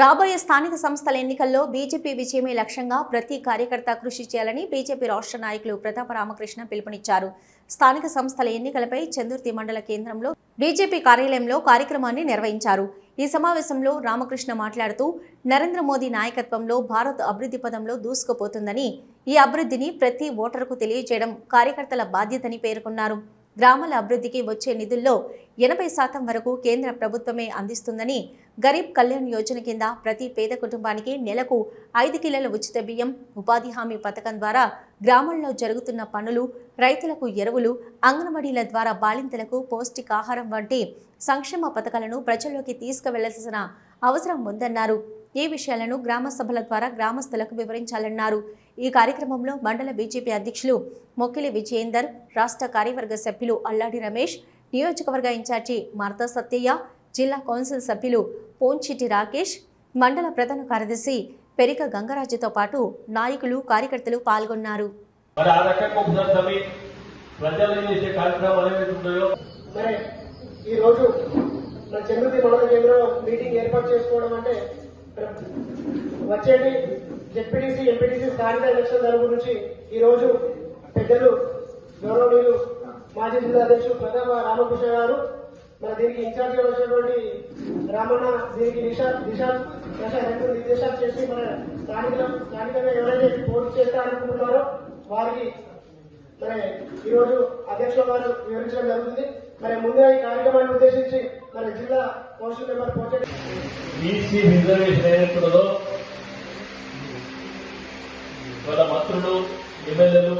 రాబోయే స్థానిక సంస్థల ఎన్నికల్లో బీజేపీ విజయమే లక్ష్యంగా ప్రతి కార్యకర్త కృషి చేయాలని బీజేపీ రాష్ట్ర నాయకులు ప్రతాప రామకృష్ణ పిలుపునిచ్చారు. స్థానిక సంస్థల ఎన్నికలపై చందుర్తి మండల కేంద్రంలో బీజేపీ కార్యాలయంలో కార్యక్రమాన్ని నిర్వహించారు. ఈ సమావేశంలో రామకృష్ణ మాట్లాడుతూ నరేంద్ర మోదీ నాయకత్వంలో భారత్ అభివృద్ధి పదంలో దూసుకుపోతుందని ఈ అభివృద్ధిని ప్రతి ఓటరుకు తెలియజేయడం కార్యకర్తల బాధ్యతని పేర్కొన్నారు. గ్రామాల అభివృద్ధికి వచ్చే నిధుల్లో ఎనభై శాతం వరకు కేంద్ర ప్రభుత్వమే అందిస్తుందని గరీబ్ కళ్యాణ్ యోజన కింద ప్రతి పేద కుటుంబానికి నెలకు ఐదు కిలోల ఉచిత బియ్యం ఉపాధి హామీ పథకం ద్వారా గ్రామాల్లో జరుగుతున్న పనులు రైతులకు ఎరువులు అంగన్వాడీల ద్వారా బాలింతలకు పౌష్టికాహారం వంటి సంక్షేమ పథకాలను ప్రజల్లోకి తీసుకువెళ్ళాల్సిన అవసరం ఉందన్నారు. ఈ విషయాలను గ్రామ సభల ద్వారా గ్రామస్తులకు వివరించాలన్నారు. ఈ కార్యక్రమంలో మండల బీజేపీ అధ్యక్షులు మొక్కిలి విజయేందర్ రాష్ట్ర కార్యవర్గ సభ్యులు అల్లాడి రమేష్ నియోజకవర్గ ఇన్ఛార్జి మార్తా సత్యయ్య జిల్లా కౌన్సిల్ సభ్యులు పోంచిటి రాకేష్ మండల ప్రధాన కార్యదర్శి పెరిక గంగరాజుతో పాటు నాయకులు కార్యకర్తలు పాల్గొన్నారు. ఈ రోజు చంద్రుతి మండల కేంద్రంలో మీటింగ్ ఏర్పాటు చేసుకోవడం అంటే వచ్చేది జెడ్పీటీసీ ఎంపీటీసీ స్థానిక ఎలక్షన్ తరపు గురించి ఈ రోజు పెద్దలు గౌరవనీయులు మాజీ జిల్లా అధ్యక్షులు ప్రతాప రామకృష్ణ గారు మన దీనికి ఇన్ఛార్జిగా వచ్చినటువంటి రామన్న దీనికి నిషా దిశ దశ రెండు నిర్దేశాలు చేసి మన స్థానిక స్థానికంగా ఎవరైతే పోటీ చేస్తారనుకుంటున్నారో వారికి మరి ఈ రోజు అధ్యక్షుల వారు వివరించడం జరుగుతుంది. మరి ముందుగా ఈ కార్యక్రమాన్ని ఉద్దేశించి మరి జిల్లా బీసీ మెంబర్ పోచే రిజర్వేషన్ ఏదైతుందో వాళ్ళ మంత్రులు ఎమ్మెల్యేలు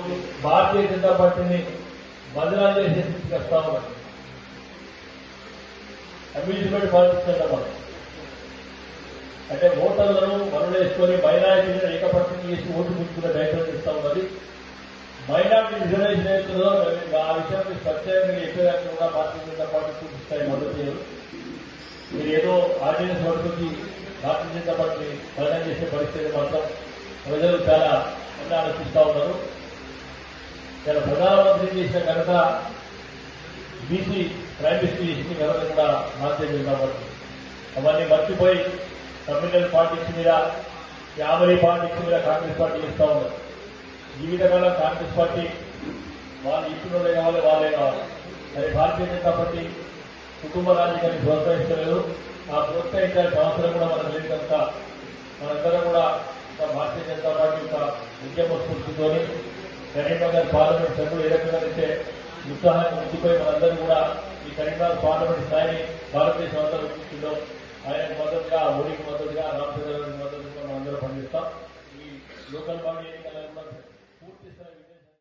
భారతీయ జనతా పార్టీని బదనాలు చేసే స్థితికి వస్తా ఉన్నారు. అమ్యూజ్మెంట్ పాలిటిక్స్ అంటాం మనం అంటే ఓటర్లను మనులేసుకొని మైనారిటీని ఏకపక్షం చేసి ఓటు పుచ్చుకునే ప్రయత్నం చేస్తా ఉన్నది. మైనార్టీ రిజర్వేషన్ ఏదైతుందో ఆ విషయాన్ని స్వచ్ఛంగా చెప్పేదానికి కూడా భారతీయ జనతా పార్టీ చూపిస్తాయి మద్దతు చేయరు. మీరు ఏదో ఆర్డినెన్స్ పడుతుంది భారతీయ జనతా పార్టీ ప్రధానం చేసే పరిస్థితి మాత్రం ప్రజలు చాలా మంది ఆలోచిస్తూ ఉన్నారు. చాలా ప్రధానమంత్రి చేసిన ఘనత బీసీ ప్రైమ్ మినిస్టర్ చేసిన ఘనత కూడా భారతీయ జనతా పార్టీ అవన్నీ మర్చిపోయి తమిళనాడు పార్టీస్ మీద యాభై పార్టీస్ మీద కాంగ్రెస్ పార్టీ ఇస్తూ ఉన్నారు. జీవితకాలం కాంగ్రెస్ పార్టీ వాళ్ళు ఇచ్చినోడే కావాలి వాళ్ళే కావాలి. మరి భారతీయ జనతా పార్టీ కుటుంబ రాజకీయాన్ని ప్రోత్సహించలేదు. ఆ ప్రోత్సహించాల్సిన అవసరం కూడా మనకు లేదు కనుక మనందరం కూడా భారతీయ జనతా పార్టీ యొక్క ఉద్యమ స్ఫూర్తితోని కరీంనగర్ పార్లమెంట్ సభ్యులు ఏ రకంగా అయితే ఉత్సాహాన్ని ఉంచిపోయి మనందరూ కూడా ఈ కరీంనగర్ పార్లమెంట్ స్థాయిని భారతదేశం అందరూ రూపొందించిందో ఆయనకు మద్దతుగా మోడీకి మద్దతుగా రామచంద్రరావుకి